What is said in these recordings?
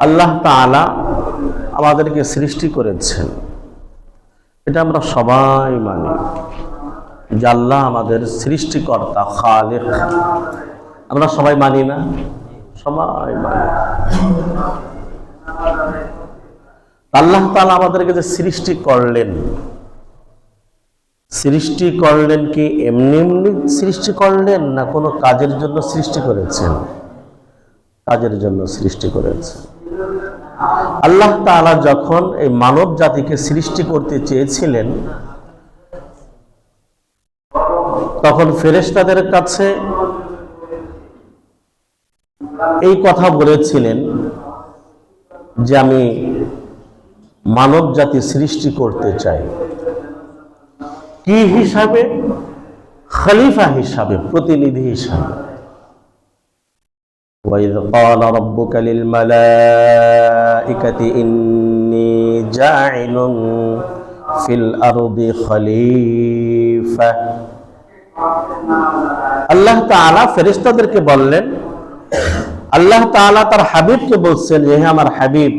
আল্লাহ তাআলা আমাদেরকে সৃষ্টি করেছেন। এটা আমরা সবাই মানি যে আল্লাহ আমাদের সৃষ্টিকর্তা, খালেক। আমরা সবাই মানি না? সবাই মানি। আল্লাহ তাআলা আমাদেরকে যে সৃষ্টি করলেন সৃষ্টি করলেন কি এমনি এমনি সৃষ্টি করলেন না কোনো কাজের জন্য সৃষ্টি করেছেন? কাজের জন্য সৃষ্টি করেছেন আল্লাহ তাআলা যখন এই মানব জাতিকে সৃষ্টি করতে চেয়েছিলেন, তখন ফেরেশতাদের কাছে এই কথা বলেছিলেন যে, আমি মানব জাতি সৃষ্টি করতে চাই। কি হিসাবে? খলিফা হিসাবে, প্রতিনিধি হিসাবে। وإذ قال ربك للملائكة إني جاعل في الأرض خليفة আল্লাহ তাআলা ফেরেশতাদেরকে বললেন আল্লাহ তাআলা তার হাবিবকে বলছেন যে হে আমার হাবিব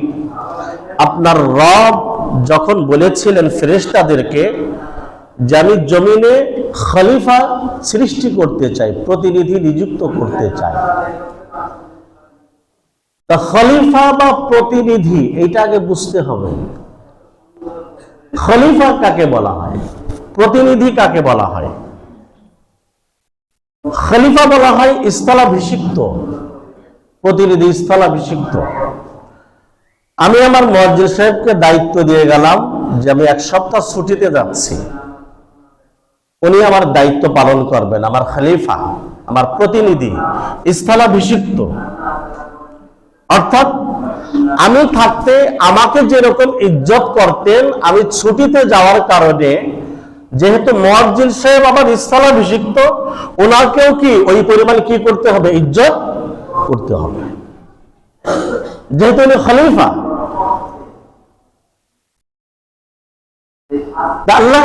আপনার রব যখন বলেছিলেন ফেরেশতাদেরকে যে আমি জমিনে খলিফা সৃষ্টি করতে চাই প্রতিনিধি নিযুক্ত করতে চাই তা খলিফা বা প্রতিনিধি, এইটা আগে বুঝতে হবে। খলিফা কাকে বলা হয়? প্রতিনিধি কাকে বলা হয়? খলিফা বলা হয় স্থলাভিষিক্ত। প্রতিনিধি স্থলাভিষিক্ত। আমি আমার মসজিদ সাহেবকে দায়িত্ব দিয়ে গেলাম যে আমি এক সপ্তাহ ছুটিতে যাচ্ছি। উনি আমার দায়িত্ব পালন করবেন, আমার খলিফা, আমার প্রতিনিধি, স্থলাভিষিক্ত। অর্থাৎ আমি থাকতে, আমাকে যেরকম ইজ্জত করতেন, আমি ছুটিতে যাওয়ার কারণে, যেহেতু মহাজিল সাহেব আমার স্থলাভিষিক্ত, ওনাকেও কি ওই পরিমাণ কি করতে হবে? ইজ্জত করতে হবে। যেহেতু উনি খলিফা আল্লাহ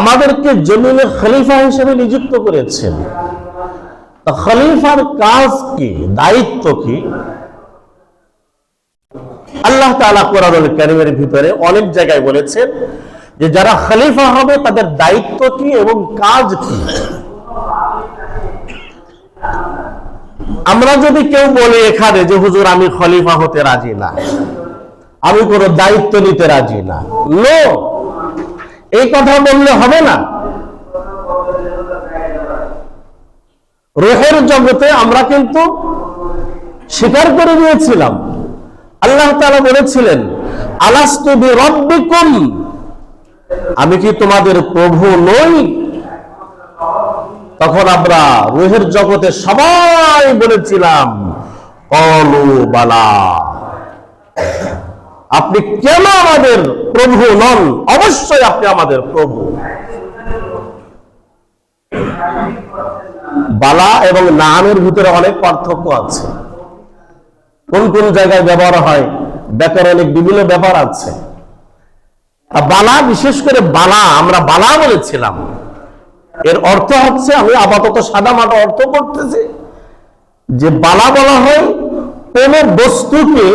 আমাদেরকে জমিনে খলিফা হিসেবে নিযুক্ত করেছেন। তা খলিফার কাজ কি? দায়িত্ব কি? আল্লাহ তাআলা কোরআনুল কারীমের ভিতরে অনেক জায়গায় বলেছেন যে যারা খলিফা হবে তাদের দায়িত্ব কি এবং কাজ কি? আমরা যদি কেউ বলি এখানে যে, হুজুর, আমি খলিফা হতে রাজি না। আমি কোনো দায়িত্ব নিতে রাজি না। নো! এই কথা বললে হবে না। রোহের জগতে আমরা কিন্তু স্বীকার করে নিয়েছিলাম। আল্লাহ তাআলা বলেছিলেন, আলাস্তু বিরব্বিকুম? আমি কি তোমাদের প্রভু নই? তখন আমরা রুহের জগতে সবাই বলেছিলাম আপনি কেন আমাদের প্রভু নন? অবশ্যই আপনি আমাদের প্রভু। বালা এবং নামের ভিতরে অনেক পার্থক্য আছে। কোন কোন জায়গায় ব্যবহার হয়? ব্যাকরণিক বিভিন্ন ব্যাপার আছে। বালা, বিশেষ করে বালা, আমরা বালা বলেছিলাম। এর অর্থ হচ্ছে, আমি আপাতত সাদা মাটা অর্থ করতেছি, যে বালা বলা হয় কোন বস্তুকে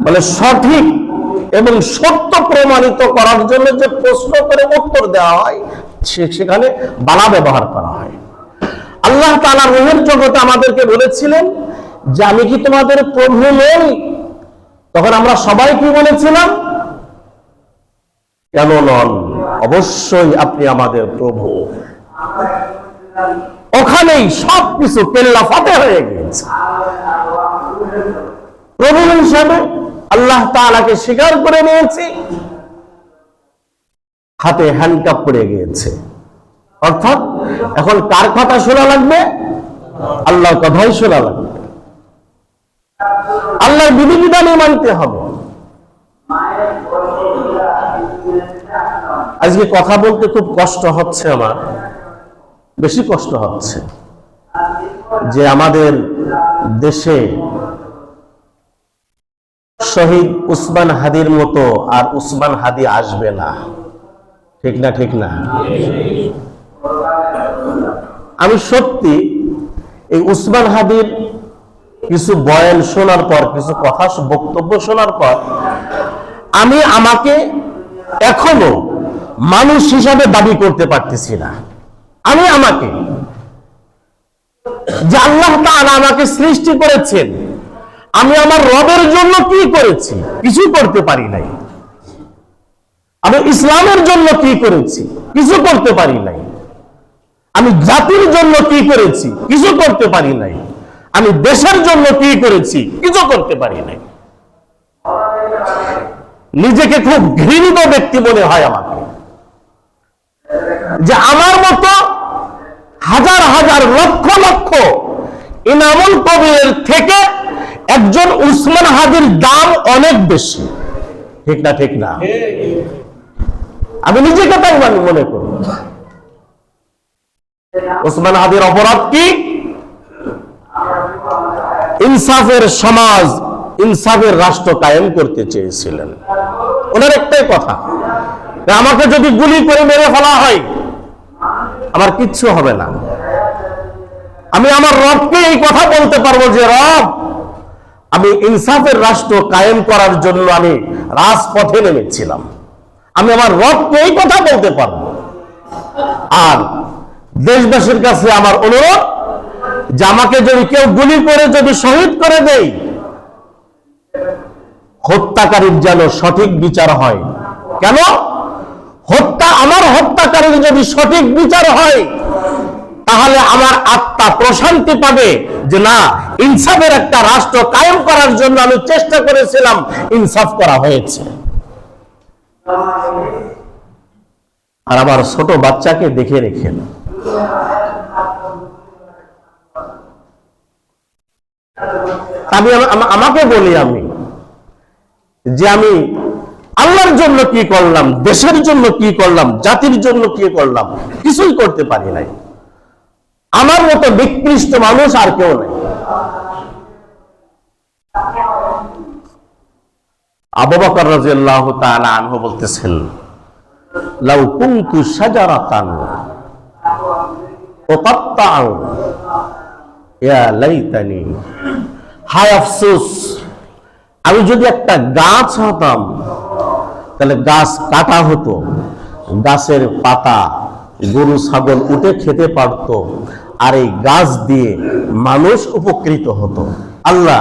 মানে সঠিক এবং সত্য প্রমাণিত করার জন্য যে প্রশ্ন করে উত্তর দেওয়া হয় সেখানে বালা ব্যবহার করা হয়। আল্লাহ তাআলা রুহের জগতে আমাদেরকে বলেছিলেন যে, আমি কি তোমাদের প্রভু নই? তখন আমরা সবাই কি বলেছিলাম? কেন নন? অবশ্যই আপনি আমাদের প্রভু। ওখানেই সবকিছু কেল্লা ফাতে হয়ে গিয়েছে। প্রভু হিসাবে আল্লাহ তাআলাকে স্বীকার করে নিয়েছি। হাতে হ্যান্ডকাপ পড়ে গিয়েছে। অর্থাৎ এখন কার কথা শোনা লাগবে? আল্লাহর কথাই শোনা লাগবে। আল্লাহর বিধিবিধানই মানতে হবে। আজকে কথা বলতে খুব কষ্ট হচ্ছে আমার। বেশি কষ্ট হচ্ছে যে আমাদের দেশে শহীদ উসমান হাদির মতো আর উসমান হাদি আসবে না। ঠিক না ঠিক না। আমি সত্যি এই উসমান হাদির কিছু বয়ান শোনার পর, কিছু কথা বক্তব্য শোনার পর, আমি আমাকে এখনও মানুষ হিসাবে দাবি করতে পারতেছি না। আমি আমাকে যে আল্লাহ তাআলা আমাকে সৃষ্টি করেছেন, আমি আমার রবের জন্য কি করেছি কিছু করতে পারি নাই। আমি ইসলামের জন্য কি করেছি? কিছু করতে পারি নাই। আমি জাতির জন্য কি করেছি? কিছু করতে পারি নাই। আমি দেশের জন্য কি করেছি? কিছু করতে পারি নাই। নিজেকে খুব ঘৃণিত ব্যক্তি মনে হয় আমাকে। যে আমার মতো হাজার হাজার লক্ষ লক্ষ ইনামুল কবিরের থেকে একজন উসমান হাদির দাম অনেক বেশি। ঠিক না ঠিক না? আমি নিজেকে তাই মানে মনে করি। ওসমান হাদির অপরাধ কি? ইনসাফের সমাজ, ইনসাফের রাষ্ট্র কায়েম করতে চেয়েছিলেন। ওনার একটাই কথা আমাকে যদি গুলি করে মেরে ফেলা হয়, আমার কিচ্ছু হবে না। আমি আমার রবকে এই কথা বলতে পারব যে, রব, আমি ইনসাফের রাষ্ট্র কায়েম করার জন্য আমি রাজপথে নেমেছিলাম। আমি আমার রবকে এই কথা বলতে পারব। আর দেশবাসীর কাছে আমার অনুরোধ যে আমাকে যদি কেউ গুলি করে যদি শহীদ করে দেয়, হত্যাকারীর যেন সঠিক বিচার হয়। কেন? হত্যা, আমার হত্যাকারীর যদি সঠিক বিচার হয়, তাহলে আমার আত্মা প্রশান্তি পাবে যে না, ইনসাফের একটা রাষ্ট্র কায়েম করার জন্য আমি চেষ্টা করেছিলাম, ইনসাফ করা হয়েছে। আর আমার ছোট বাচ্চাকে দেখে রেখেন আমি আমাকে বলি আমি যে আমি আল্লাহর জন্য কি করলাম, দেশের জন্য কি করলাম, জাতির জন্য কি করলাম, কিছুই করতে পারি নাই। আমার মতো বিকৃষ্ট মানুষ আর কেউ নাই। আবু বকর রাদিয়াল্লাহু তাআলা আনহু বলতেছেন, লাউ কুনতু শাজারাতান ওকাত্তাউ ইয়া লাইতানি। হায় আফসোস, আমি যদি একটা গাছ হতাম, তাহলে গাছ কাটা হতো, গাছের পাতা গরু, ছাগল উঠে খেতে পারতো, আর এই গাছ দিয়ে মানুষ উপকৃত হতো। আল্লাহ,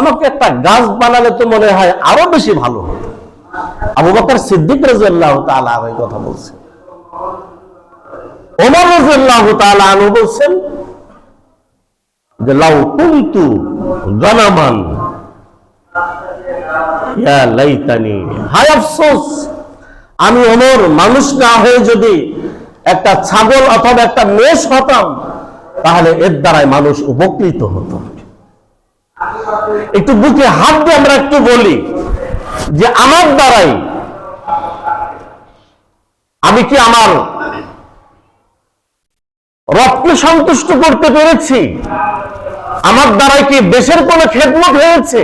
আমাকে একটা গাছ বানালে তো মনে হয় আরও বেশি ভালো হতো আবু বকর সিদ্দিক রাজিয়াল্লাহু তাআলা এই কথা বলছেন। ওমর রাজিয়াল্লাহু তাআলা আনহু বলছেন যে, লাউ কুনতু গানামান, ইয়া লাইতানি, হায় আফসোস, আমি ওমর মানুষ না হয়ে যদি একটা ছাগল অথবা একটা মেষ হতাম, তাহলে এর দ্বারাই মানুষ উপকৃত হতো। একটু বুকে হাত দিয়ে আমরা একটু বলি যে আমার দ্বারাই আমি কি আমার রবকে সন্তুষ্ট করতে পেরেছি? আমার দ্বারাই কি দেশের কোনো খেদমত হয়েছে?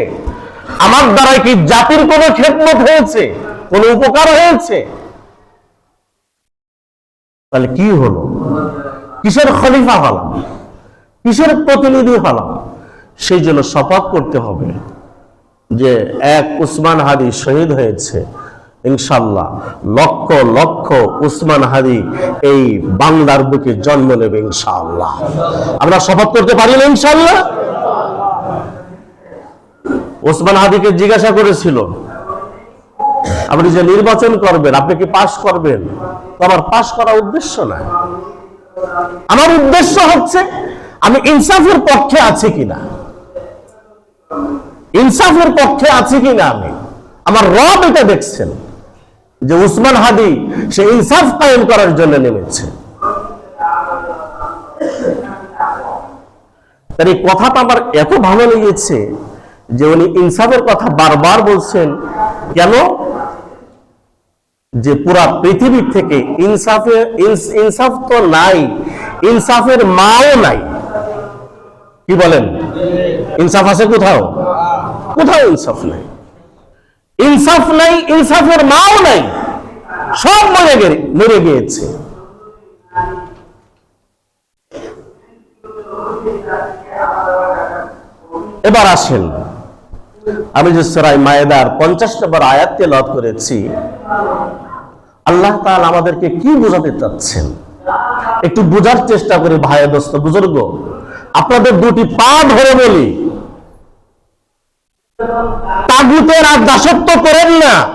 আমার দ্বারাই কি জাতির কোনো খেদমত হয়েছে? কোনো উপকার হয়েছে? তাহলে কি হলো? কিসের খলিফা হলাম কিসের প্রতিনিধি হলাম সেই জন্য শপথ করতে হবে যে এক উসমান হাদি শহীদ হয়েছে, ইনশাল্লাহ লক্ষ লক্ষ উসমান হাদি এই বাংলার বুকে জন্ম নেবে ইনশাআল্লাহ আমরা শপথ করতে পারি না, ইনশাল্লাহ? ওসমান হাদিকে জিজ্ঞাসা করেছিল, আপনি যে নির্বাচন করবেন, আপনি কি পাশ করবেন? আমার পাশ করা উদ্দেশ্য না আমার উদ্দেশ্য হচ্ছে, আমি ইনসাফের পক্ষে আছি কিনা? ইনসাফের পক্ষে আছি কিনা আমি? আমার রব এটা দেখছেন যে উসমান হাদি, সে ইনসাফ কায়েম করার জন্য নেমেছে। তার এই কথাটা আমার এত ভালো লেগেছে যে উনি ইনসাফের কথা বারবার বলছেন, কেন? যে পুরা পৃথিবীর থেকে ইনসাফে ইনসাফ তো নাই, ইনসাফের মাও নাই। কি বলেন? ইনসাফ আছে কোথাও? কোথাও ইনসাফ নাই। ইনসাফ নাই, ইনসাফের মাও নাই। সব মরে গে, মরে গিয়েছে। এবার আসেন। আমি যে সরাই মায়েদার পঞ্চাশ নম্বর আয়াত তেলাওয়াত করেছি, আল্লাহ তাল আমাদেরকে কি বোঝাতে চাচ্ছেন? একটু বোঝার চেষ্টা করি ভাই দোস্ত, বুজুর্গ। আপনাদের দুটি পা ধরে বলি। তাগুতের আর দাসত্ব করেন না।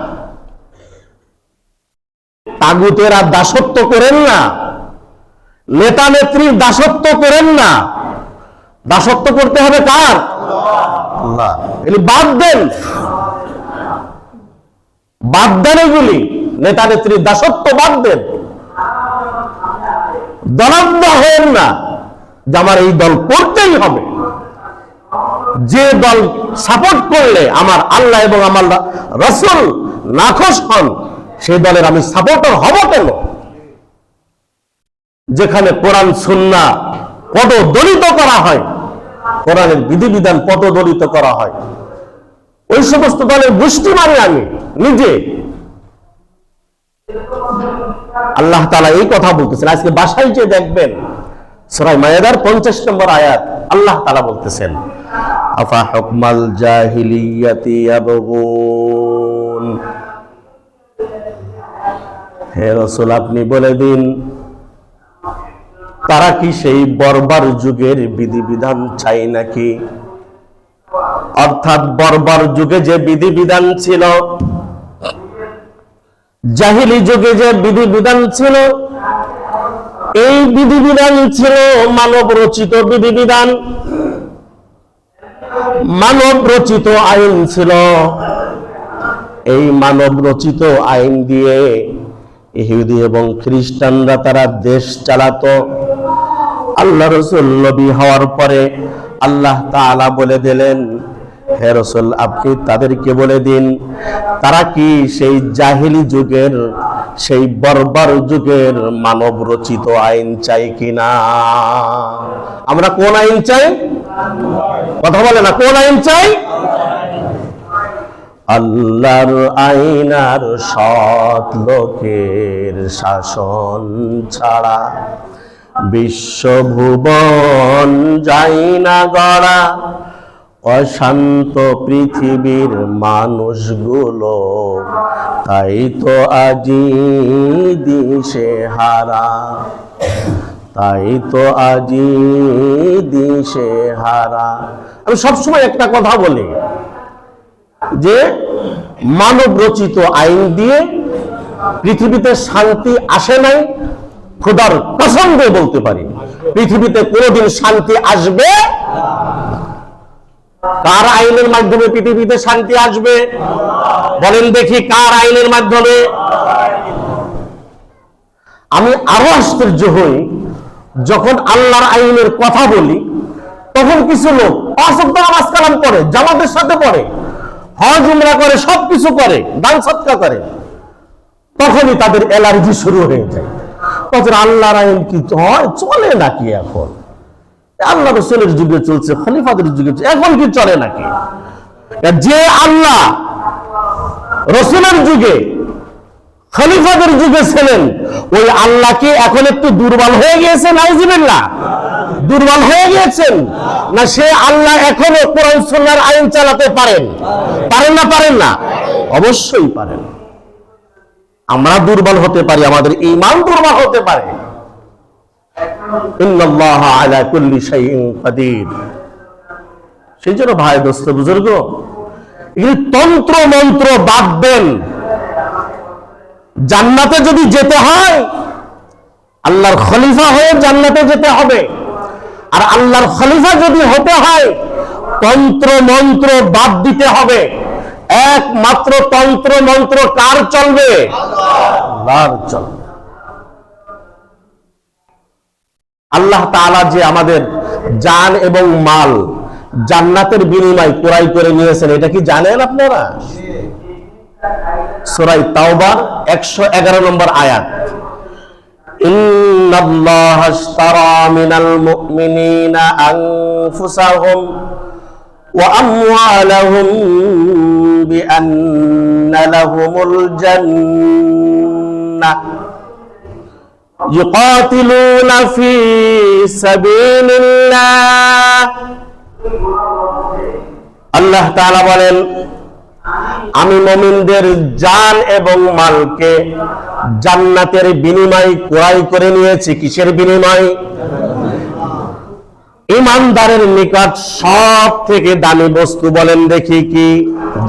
তাগুতের আর দাসত্ব করেন না। নেতা নেত্রীর দাসত্ব করেন না। দাসত্ব করতে হবে কার? আল্লাহ। এগুলি বাদ দেন। বাদ দেন এগুলি। নেতা নেত্রীর দাসত্ব বাদ দেন। দলাদ্দ হয়েন না। যে আমার এই দল করতেই হবে। যে দল সাপোর্ট করলে আমার আল্লাহ এবং আমার রসুল নাখোশ হন, সেই দলের আমি সাপোর্টার হব কেন? যেখানে কোরআন, সুন্না পদদলিত করা হয়, কোরআনের বিধিবিধান পদদলিত করা হয়। ওই সমস্ত দলের গোষ্ঠী মানে আমি, নিজে। আল্লাহ তালা এই কথা বলতেছেন। আজকে বাসায় যে দেখবেন সরাই মায়েদার পঞ্চাশ নম্বর আয়াত, আল্লাহ তালা বলতেছেন, আফা হকমাল জাহিলিয়াতি ইয়াবগুন? হে রসুল, আপনি বলে দিন, তারা কি সেই বর্বার যুগের বিধিবিধান চাই নাকি? অর্থাৎ বর্বার যুগে যে বিধিবিধান ছিল, জাহিলি যুগে যে বিধিবিধান ছিল এই বিধিবিধান ছিল মানব রচিত বিধিবিধান। মানব রচিত আইন ছিল। এই মানব রচিত আইন দিয়ে ইহুদি এবং খ্রিস্টানরা তারা দেশ চালাতো। আল্লাহ রসুল নবী হওয়ার পরে আল্লাহ তাআলা বলে দিলেন, হে রসুল, আপনি তাদেরকে বলে দিন, তারা কি সেই জাহিলি যুগের সেই বর্বর যুগের মানব রচিত আইন চাই কিনা? আমরা কোন আইন চাই? কথা বলে না, কোন আইন চাই? আল্লাহর আইনার সৎ লোকের শাসন ছাড়া বিশ্বভুবন যাই না গড়া। অশান্ত পৃথিবীর মানুষগুলো, তাই তো আজি দিশে হারা। তাই তো আজি দিশে হারা। আমি সবসময় একটা কথা বলি যে, মানব রচিত আইন দিয়ে পৃথিবীতে শান্তি আসে নাই, খোদার দিয়ে বলতে পারি। পৃথিবীতে কোনোদিন শান্তি আসবে কার আইনের মাধ্যমে পৃথিবীতে শান্তি আসবে? বলেন দেখি কার আইনের মাধ্যমে? আমি আরও আশ্চর্য হই, যখন আল্লাহর আইনের কথা বলি, তখন কিছু লোক অসত্য নামাজ কালাম করে জামাতের সাথে পড়ে, হজ, উমরা করে, সবকিছু করে, দান সৎকা করে। তখনই তাদের অ্যালার্জি শুরু হয়ে যায়। তখন আল্লাহর আইন কি হয়? চলে নাকি এখন? আল্লাহ রসুলের যুগে চলছে, খলিফাদের যুগে এখন কি চলে নাকি? যে আল্লাহ রসুলের যুগে, খলিফাদের যুগে ছিলেন, ওই আল্লাহ কি এখন একটু দুর্বল হয়ে গিয়েছে নাউজিবিল্লাহ। দুর্বল হয়ে গিয়েছেন? না সে আল্লাহ এখনও কোরআন সুন্নাহর আইন চালাতে পারেন? পারেন না পারেন না? অবশ্যই পারেন। আমরা দুর্বল হতে পারি, আমাদের ইমান দুর্বল হতে পারে। আলা কুল্লি শাইইন সেই জন্য ভাই, দোস্ত, বুজুর্গ তন্ত্র মন্ত্র বাদ দেন। জান্নাতে যদি যেতে হয়, আল্লাহর খলিফা হয়ে জান্নাতে যেতে হবে। আর আল্লাহর খলিফা যদি হতে হয়, তন্ত্র মন্ত্র বাদ দিতে হবে। একমাত্র তন্ত্র মন্ত্র কার চলবে? চলবে। আল্লাহ তাআলা যে আমাদের জান এবং মাল জান্নাতের বিনিময় ক্রয় করে নিয়েছেন এটা কি জানেন আপনারা সুরাই তাওবার একশো এগারো নম্বর আয়াত إن الله اشترى من المؤمنين أنفسهم وأموالهم بأن لهم الجنة يقاتلون في سبيل الله আল্লাহ তাআলা বলেন আমি মমিনদের জান এবং মালকে জান্নাতের বিনিময় ক্রয় করে নিয়েছি কিসের বিনিময় ইমানদারের নিকট সব থেকে দামি বস্তু বলেন দেখি কি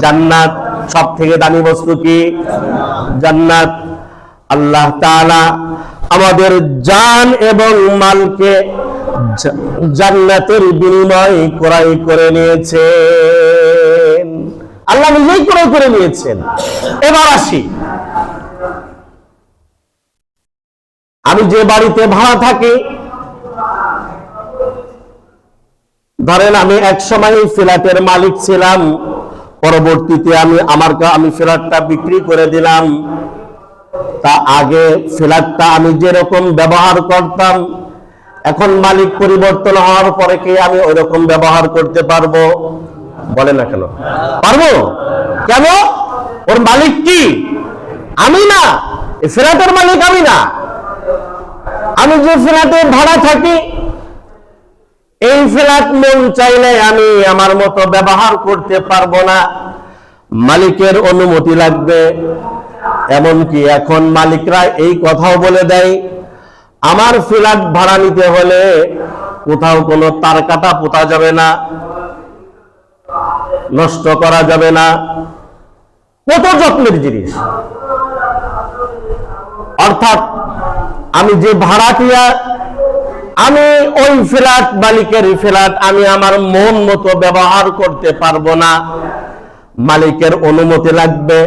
জান্নাত সব থেকে দামি বস্তু কি জান্নাত আল্লাহ তাআলা আমাদের জান এবং মালকে জান্নাতের বিনিময় ক্রয় করে নিয়েছেন। আল্লাহ নিজেই ক্রয় করে নিয়েছেন। এবার আসি। আমি যে বাড়িতে ভাড়া থাকি, ধরেন আমি এক সময় ফ্ল্যাটের মালিক ছিলাম, পরবর্তীতে আমি আমার আমি ফ্ল্যাটটা বিক্রি করে দিলাম। তা আগে ফ্ল্যাটটা আমি যেরকম ব্যবহার করতাম, এখন মালিক পরিবর্তন হওয়ার পরে কি আমি ব্যবহার করতে পারব? বলে না কেন? পারব? কেন? ওর মালিক কি? আমি না। ফ্ল্যাটের মালিক আমি না। আমি যে ফ্ল্যাটে ভাড়া থাকি, এই ফ্ল্যাট মন চাইলে আমি আমার মতো ব্যবহার করতে পারব না। মালিকের অনুমতি লাগবে। এমনকি এখন মালিকরা এই কথাও বলে দেয়, আমার ফ্ল্যাট ভাড়া নিতে হলে কোথাও কোনো তার কাটা পোতা যাবে না, নষ্ট করা যাবে না। কত যত্নের জিনিস। অর্থাৎ আমি যে ভাড়াটিয়া আমি ওই ফ্ল্যাট মালিকের ফ্ল্যাট আমি আমার মন মতো ব্যবহার করতে পারব না, মালিকের অনুমতি লাগবে।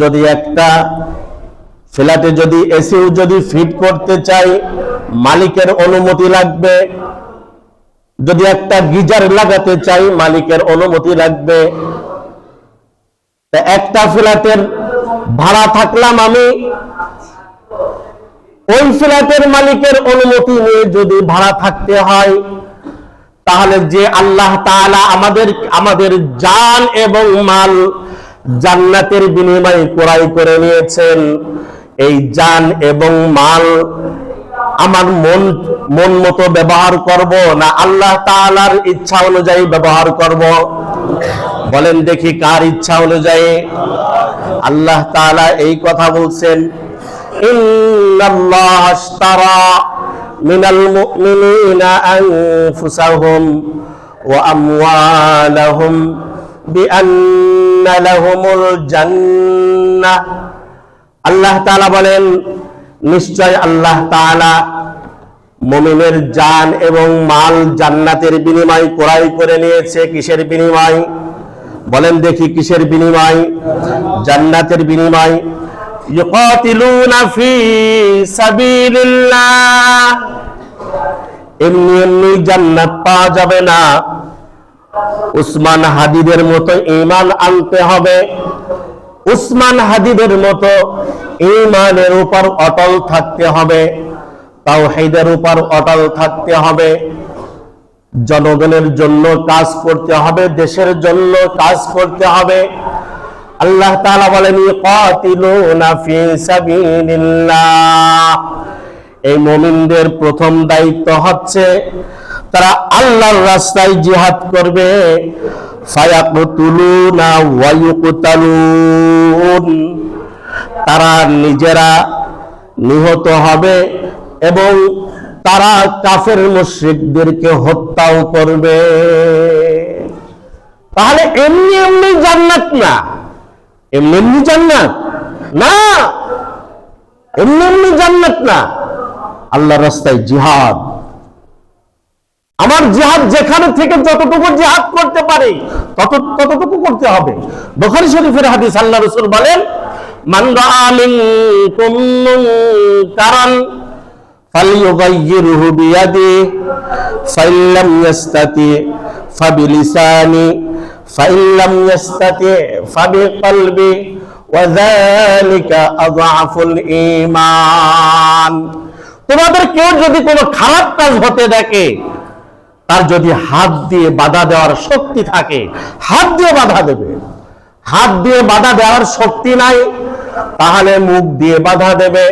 যদি একটা ফ্ল্যাটে যদি এসিও যদি ফিট করতে চাই, মালিকের অনুমতি লাগবে। যদি একটা গিজার লাগাতে চাই, মালিকের অনুমতি লাগবে। একটা ফ্ল্যাটের ভাড়া থাকলাম আমি, ওই ফ্ল্যাটের মালিকের অনুমতি নিয়ে যদি ভাড়া থাকতে হয়, তাহলে যে আল্লাহ তাআলা আমাদের আমাদের জান এবং মাল জান্নাতের বিনিময়ে ক্রয় করে নিয়েছেন। এই জান এবং মাল আমার মন মন মতো ব্যবহার করব না আল্লাহ তাআলার ইচ্ছা অনুযায়ী ব্যবহার করব। বলেন দেখি কার ইচ্ছা অনুযায়ী। আল্লাহ তাআলা এই কথা বলছেন, ইন্নাল্লাহ আশতারা মিনাল মুমিনিনা আনফুসাহুম ওয়া আমওয়ালাহুম বিআন্না আল্লাহ বলেন, নিশ্চয় আল্লাহ তাআলা মুমিনের জান এবং মাল জান্নাতের বিনিময় ক্রয় করে নিয়েছে। কিসের বিনিময়? বলেন দেখি কিসের বিনিময়? জান্নাতের বিনিময়। এমনি এমনি জান্নাত পাওয়া যাবে না। উসমান হাদিদের মতো ঈমান আনতে হবে। উসমান হাদিদের মতো ঈমানের উপর অটল থাকতে হবে। উপর অটল থাকতে হবে। জনগণের জন্য কাজ করতে হবে, দেশের জন্য কাজ করতে হবে। আল্লাহ তাআলা বলেন এই মুমিনদের প্রথম দায়িত্ব হচ্ছে তারা আল্লাহর রাস্তায় জিহাদ করবে। তারা নিজেরা নিহত হবে এবং তারা কাফের মুশরিকদেরকে হত্যাও করবে। তাহলে এমনি এমনি জান্নাত না। এমনি এমনি জান্নাত? না। এমনি এমনি জান্নাত না। আল্লাহ রাস্তায় জিহাদ। আমার জিহাদ যেখানে থেকে যতটুকু জিহাদ করতে পারে, তত, ততটুকু করতে হবে। বুখারী শরীফের হাদিস আল্লাহ রসুল বলেন, মান রাআ মিনকুম মুনকারান ফালইউগাইয়িরহু বিয়াদিহি ফাইন লাম ইস্তাতি ফাবিলিসানি ফাইন লাম ইস্তাতি ফাবিকলবি ওয়াযালিকা আযআফুল ঈমান। তোমাদের কেউ যদি কোনো খারাপ কাজ হতে দেখে তার যদি হাত দিয়ে বাধা দেওয়ার শক্তি থাকে, হাত দিয়ে বাধা দেবে। হাত দিয়ে বাধা দেওয়ার শক্তি নাই, তাহলে মুখ দিয়ে বাধা দেবে।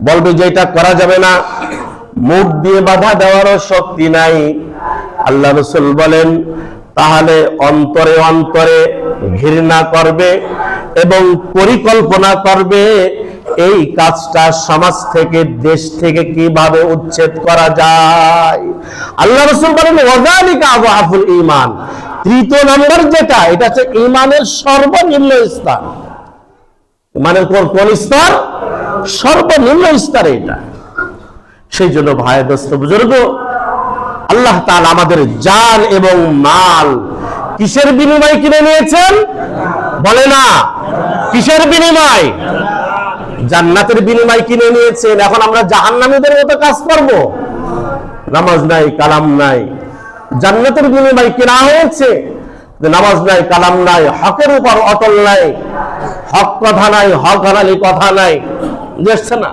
বলবে যে এটা করা যাবে না। মুখ দিয়ে বাধা দেওয়ারও শক্তি নাই। আল্লাহ রসুল বলেন, তাহলে অন্তরে অন্তরে ঘৃণা করবে এবং পরিকল্পনা করবে এই কাজটা সমাজ থেকে, দেশ থেকে কীভাবে উচ্ছেদ করা যায়। আল্লাহ রসুল বলেন ওয়াজালিকা আবু আফুল ইমান তৃতীয় নম্বর যেটা, এটা হচ্ছে ইমানের সর্বনিম্ন স্থান। ইমানের কোন স্তর? সর্বনিম্ন স্তরে এটা। সেই জন্য ভাই দোস্ত বুজুর্গ, আল্লাহ তাআলা আমাদের জান এবং মাল কিসের বিনিময় কিনে নিয়েছেন? বলে না। কিসের বিনিময়? জান্নাতের বিনিময় কিনে নিয়েছেন। এখন আমরা জাহান্নামীদের মতো কাজ করব। নামাজ নাই, কালাম নাই। জান্নাতের বিনিময় কেনা হয়েছে। নামাজ নাই, কালাম নাই, হকের উপর অটল নাই। হক কথা নাই, হক হারালি কথা নাই। বুঝছে না?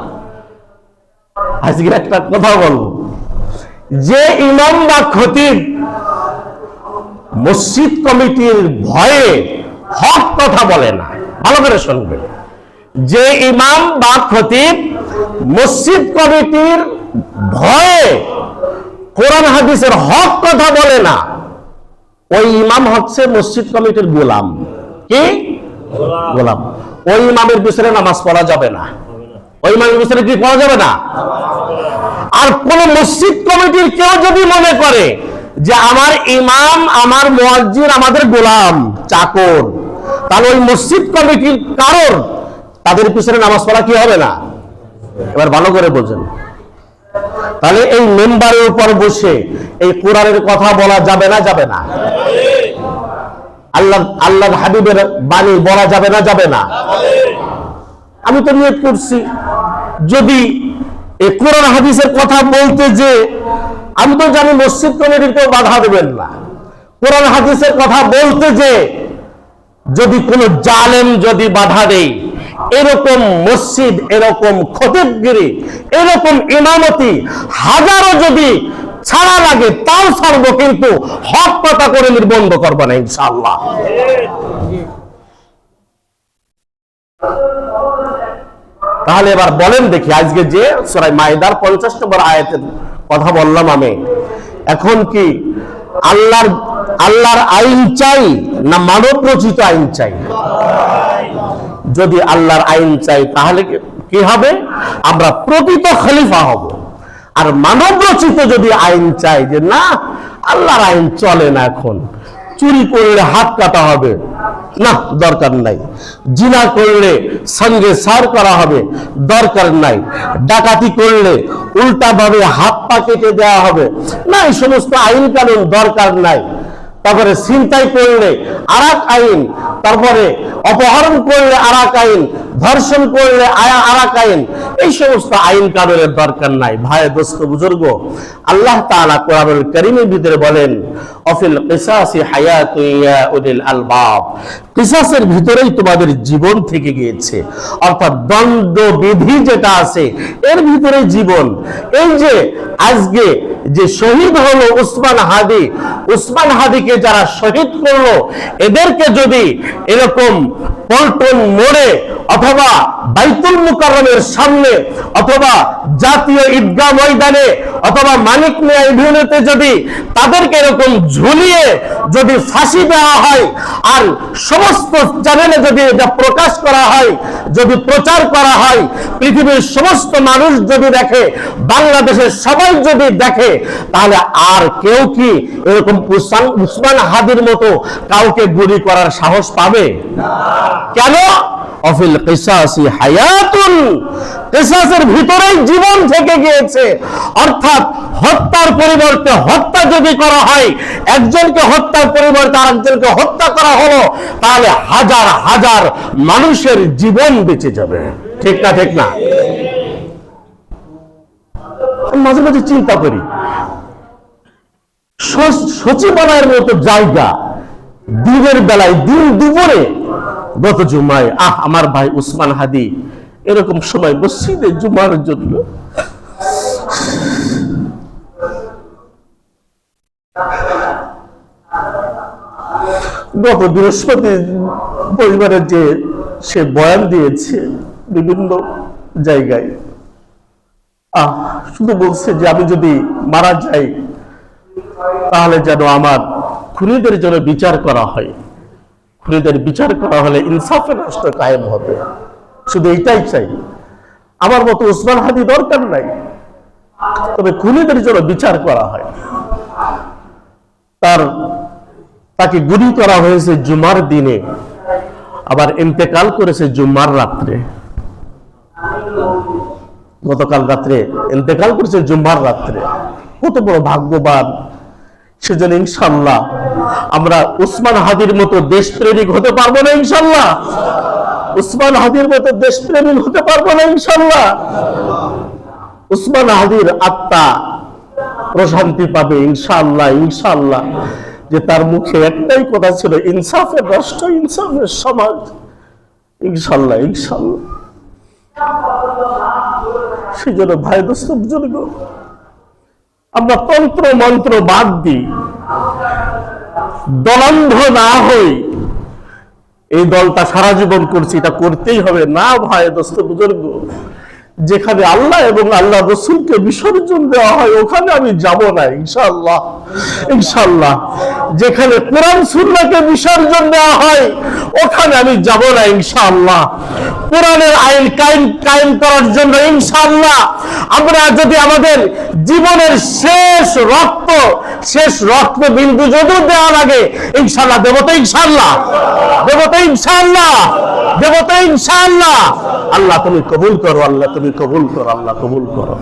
আজকে একটা কথা বলব। যে ইমাম বা খতিব মসজিদ কমিটির ভয়ে হক কথা বলে না। ভালো করে শুনবেন। যে ইমাম বা খতিব মসজিদ কমিটির ভয়ে কোরআন হাদিসের হক কথা বলে না, ওই ইমাম হচ্ছে মসজিদ কমিটির গোলাম। কি? গোলাম। ওই ইমামের পিছনে নামাজ পড়া যাবে না। ওই ইমামের পিছনে কি পড়া যাবে না? আর কোন মসজিদ কমিটির কেউ যদি মনে করে যে আমার ইমাম, আমার মুয়াজ্জিন, আমাদের গোলাম, চাকর। তাহলে ওই মসজিদ কমিটির কারণ, তাদের পিছনে নামাজ পড়া কি হবে না? এবার ভালো করে বোঝেন। তাহলে এই মেম্বারের উপর বসে এই কোরআনের কথা বলা যাবে না যাবে না? আল্লাহ আল্লাহ হাবিবের বাণী বলা যাবে না যাবে না? আমি তো নিয়োগ করছি। যদি এই কোরআন হাদিসের কথা বলতে যে আমি তো জানি মসজিদ কমিটির কেউ বাধা দেবেন না। কোরআন হাদিসের কথা বলতে যে, যদি কোনো জালেম যদি বাধা দেয়, এরকম মসজিদ, এরকম খতিবগিরি এরকম ইমামতি হাজারো যদি ছাড়া লাগে, তাও ছাড়বো কিন্তু হক কথা করে নির্বন্ধ করব না, ইনশাআল্লাহ। তাহলে এবার বলেন দেখি, আজকে যে সরাই মায়েদার পঞ্চাশ নম্বর আয়াতের কথা বললাম আমি। এখন কি আল্লাহর আল্লাহর আইন চাই না মানব রচিত আইন চাই? যদি আল্লাহর আইন চাই, তাহলে কি- হবে? আমরা প্রকৃত খলিফা হব। আর মানব রচিত যদি আইন চাই যে না, আল্লাহর আইন চলে না এখন। চুরি করলে হাত কাটা হবে। না, দরকার নাই। জিনা করলে সঙ্গে সার করা হবে, দরকার নাই। ডাকাতি করলে উল্টাভাবে হাত পা কেটে দেওয়া হবে। না, এই সমস্ত আইন কানুন দরকার নাই। তারপরে ছিনতাই করলে আর আইন, তারপরে অপহরণ করলে আর আইন, ধর্ষণ করলে আয়া আর আইন, এই সমস্ত আইন কানুনের দরকার নাই। ভাই, দোস্ত, বুজুর্গ, আল্লাহ তাআলা কোরআনুল কারীমের ভিতরে বলেন, অফিল কিসাসি হায়াতুন ইয়া উলিল আলবাব। কিসাসের ভিতরেই তোমাদের জীবন থেকে গিয়েছে। অর্থাৎ দ্বন্দ্ব বিধি যেটা আছে, এর ভিতরে জীবন। এই যে আজকে যে শহীদ হলো উসমান হাদি, উসমান হাদিকে যারা শহীদ করল, এদেরকে যদি এরকম পল্টন মোড়ে অথবা বাইতুল মুকাররমের সামনে অথবা জাতীয় ঈদগাহ ময়দানে অথবা মানিক মিয়া ইভিনিউতে যদি তাদেরকে এরকম ঝুলিয়ে যদি ফাঁসি দেওয়া হয় আর সমস্ত চ্যানেলে যদি এটা প্রকাশ করা হয়, যদি প্রচার করা হয়, পৃথিবীর সমস্ত মানুষ যদি দেখে, বাংলাদেশের সবাই যদি দেখে তাহলে আর কেউ কি এরকম উসমান- হাদির মতো কাউকে গুলি করার সাহস পাবে? কেন? অফিল হায়াতুন। ভিতরেই জীবন থেকে গিয়েছে। অর্থাৎ হত্যার পরিবর্তে হত্যা যদি করা হয়, একজনকে হত্যার পরিবর্তে আরেকজনকে হত্যা করা হলো, তাহলে হাজার হাজার মানুষের জীবন বেঁচে যাবে। ঠিক না ঠিক না? মাঝে মাঝে চিন্তা করি সচিবালয়ের মতো জায়গা। দিনের বেলায়, দিন দুপুরে গত জুমায়, আহ, আমার ভাই উসমান হাদি, এরকম সময় মসজিদে জুমার জন্য গত বৃহস্পতি পরিবারের যে সে বয়ান দিয়েছে বিভিন্ন জায়গায়, আহ, শুধু বলছে যে আমি যদি মারা যাই তাহলে যেন আমার খুনিদের জন্য বিচার করা হয়। খুনিদের বিচার করা হলে ইনসাফের রাষ্ট্র কায়েম হবে। শুধু এইটাই চাই। আমার মতো উসমান হাদি দরকার নাই। তবে খুনিদের জন্য বিচার করা হয়। তার, তাকে গুলি করা হয়েছে জুমার দিনে। আবার ইন্তেকাল করেছে জুমার রাত্রে। গতকাল রাত্রে ইন্তেকাল করেছে জুম্মার রাত্রে। কত বড় ভাগ্যবান সেজন্য ইনশাল্লাহ আমরা উসমান হাদির মতো দেশপ্রেমিক হতে পারব না ইনশাল্লাহ উসমান হাদির মতো দেশপ্রেমিক হতে পারব না ইনশাল্লাহ উসমান হাদির আত্মা প্রশান্তি পাবে ইনশাআল্লাহ ইনশাআল্লাহ। যে তার মুখে একটাই কথা ছিল, ইনসাফের রাষ্ট্র, ইনসাফের সমাজ। ইনশাল্লাহ ইনশাআল্লাহ। সেই জন্য ভাই দোস্ত, বুজুর্গ আমরা তন্ত্র মন্ত্র বাদ দিই। দলন্ধ না হই, এই দলটা সারা জীবন করছি, এটা করতেই হবে। না ভাই, দোস্ত, বুজুর্গ, যেখানে আল্লাহ এবং আল্লাহ রসুলকে বিসর্জন দেওয়া হয়, ওখানে আমি যাব না ইনশাল্লাহ ইনশাল্লাহ যেখানে কোরআন সুন্নাকে বিসর্জন দেওয়া হয়, ওখানে আমি যাব না ইনশাআল্লাহ। কোরআনের আইন কায়েম কায়েম করার জন্য ইনশাআল্লাহ। আমরা যদি আমাদের জীবনের শেষ রক্ত শেষ রক্ত বিন্দু যদিও দেওয়া লাগে, ইনশাআল্লাহ দেব তো ইনশাআল্লাহ। দেব তো ইনশাআল্লাহ। দেব তো ইনশাআল্লাহ। আল্লাহ তুমি কবুল করো, আল্লাহ তুমি কবুল করো, আল্লাহ কবুল করো।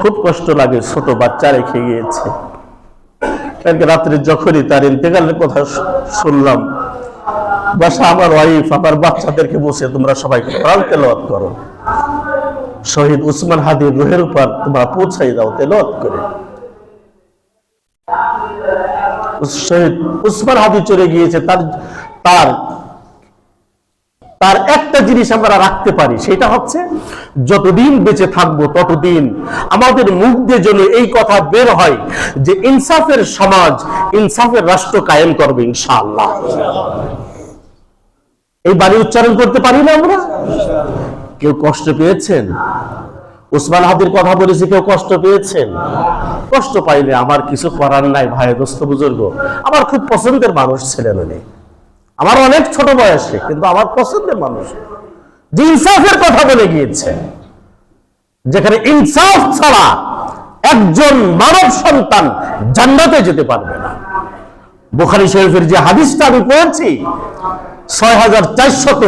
খুব কষ্ট লাগে ছোট বাচ্চা রেখে গিয়েছে। কালকে রাত্রে যখনই তার ইন্তেকালের কথা শুনলাম, বাসা আমার ওয়াইফ আমার বাচ্চাদেরকে বসে তোমরা সবাই কোরআন তেলাওয়াত করো। শহীদ উসমান হাদির রুহের উপর তোমরা পৌঁছাই দাও তেলাওয়াত করে। শহীদ উসমান হাদি চলে গিয়েছে, তার তার তার একটা জিনিস আমরা রাখতে পারি, সেটা হচ্ছে যতদিন বেঁচে থাকব ততদিন আমাদের মুখ দিয়ে যেন এই কথা বের হয় যে ইনসাফের সমাজ, ইনসাফের রাষ্ট্র কায়েম করবে ইনশাআল্লাহ। এই বাণী উচ্চারণ করতে পারি না আমরা? কেউ কষ্ট পেয়েছেন? উসমান হাদির কথা বলেছি, কেউ কষ্ট পেয়েছেন? কষ্ট পাইলে আমার কিছু করার নাই ভাই, দোস্ত বুজুর্গ। আমার খুব পছন্দের মানুষ ছিলেন উনি আমার অনেক ছোট বয়সে, কিন্তু আমার পছন্দের মানুষ। যে ইনসাফের কথা বলে গিয়েছে, যেখানে ইনসাফ ছাড়া একজন মানব সন্তান জান্নাতে যেতে পারবে না। বুখারি শরীফের যে হাদিসটা আমি পড়েছি, ছয় হাজার চারশত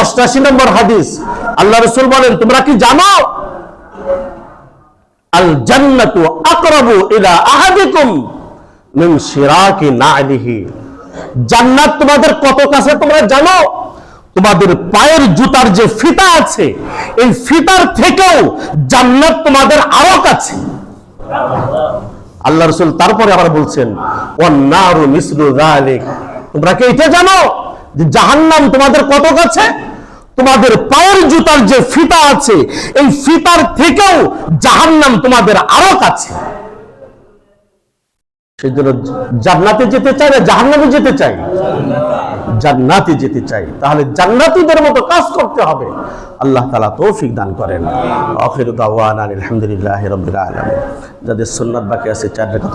অষ্টাশি নম্বর হাদিস, আল্লাহ রসুল বলেন, তোমরা কি জানো? আল জান্নাতু আকরাবু ইলা আহাদিকুম মিন শিরাকি নালিহি। জান্নাত তোমাদের কত কাছে তোমরা জানো? তোমাদের পায়ের জুতার যে ফিতা আছে, এই ফিতার থেকেও জান্নাত তোমাদের আরও কাছে। আল্লাহ রসুল তারপরে আবার বলছেন অন্যারু মিসলু যালিক। তোমরা কি এটা জানো? যে জাহান্নাম তোমাদের কত কাছে? তোমাদের পায়ের জুতার যে ফিতা আছে, এই ফিতার থেকেও জাহান্নাম তোমাদের আরও কাছে। সেই জন্য জান্নাতে যেতে চাই না জাহান্নামে যেতে চাই? জান্নাতে যেতে চাই। তাহলে জান্নাতীদের মতো কাজ করতে হবে। আল্লাহ তালা তৌফিক দান করেন। আখির দাওয়ান আলহামদুলিল্লাহ রবিল আলম যাদের সুন্নাত বাকি আছে, চার রেখা